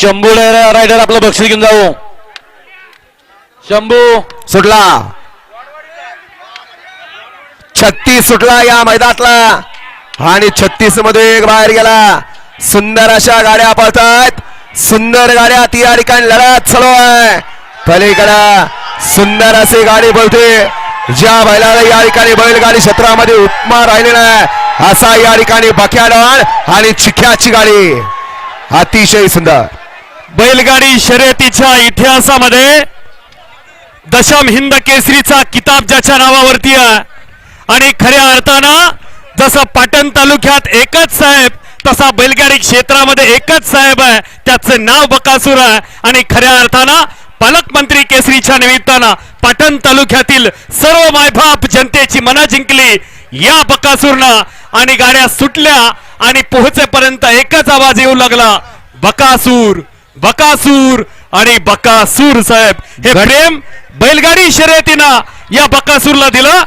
Shambhu rider आपलं बक्षीस घेऊन जाऊ. शंभू. सुटला. छत्तीस सुटला या मैदानातला. आणि छत्तीसमध्ये एक बाहेर गेला. सुंदर अशा गाड्या पळतात सुंदर गाड्या ती या ठिकाणी लढत चालू आहे. पलीकडे सुंदर अशी गाडी बोलते ज्या बैलाला या ठिकाणी बैलगाडी क्षेत्रामध्ये उपमा राहिलेला आहे असा या ठिकाणी बक्याडॉन आणि चिख्याची गाडी. अतिशय सुंदर. बैलगाडी शर्यतीच्या इतिहासामध्ये दशम हिंद केसरीचा किताब ज्याच्या नावावरती आहे. आणि खऱ्या अर्थानं जसं पाटण तालुक्यात एकच साहेब तसा बैलगाडी क्षेत्रामध्ये एकच साहेब आहे. त्याचं नाव बकासूर आहे. आणि खऱ्या अर्थानं पालकमंत्री केसरीच्या निमित्तानं पाटण तालुक्यातील सर्व मायबाप जनतेची मना जिंकली या बकासूरनं. आणि गाड्या सुटल्या आणि पोहोचेपर्यंत एकच आवाज येऊ लागला बकासूर. बकासूर आणि बकासूर साहेब हे प्रेम बैलगाडी शर्यतीनं या बकासूरला दिलं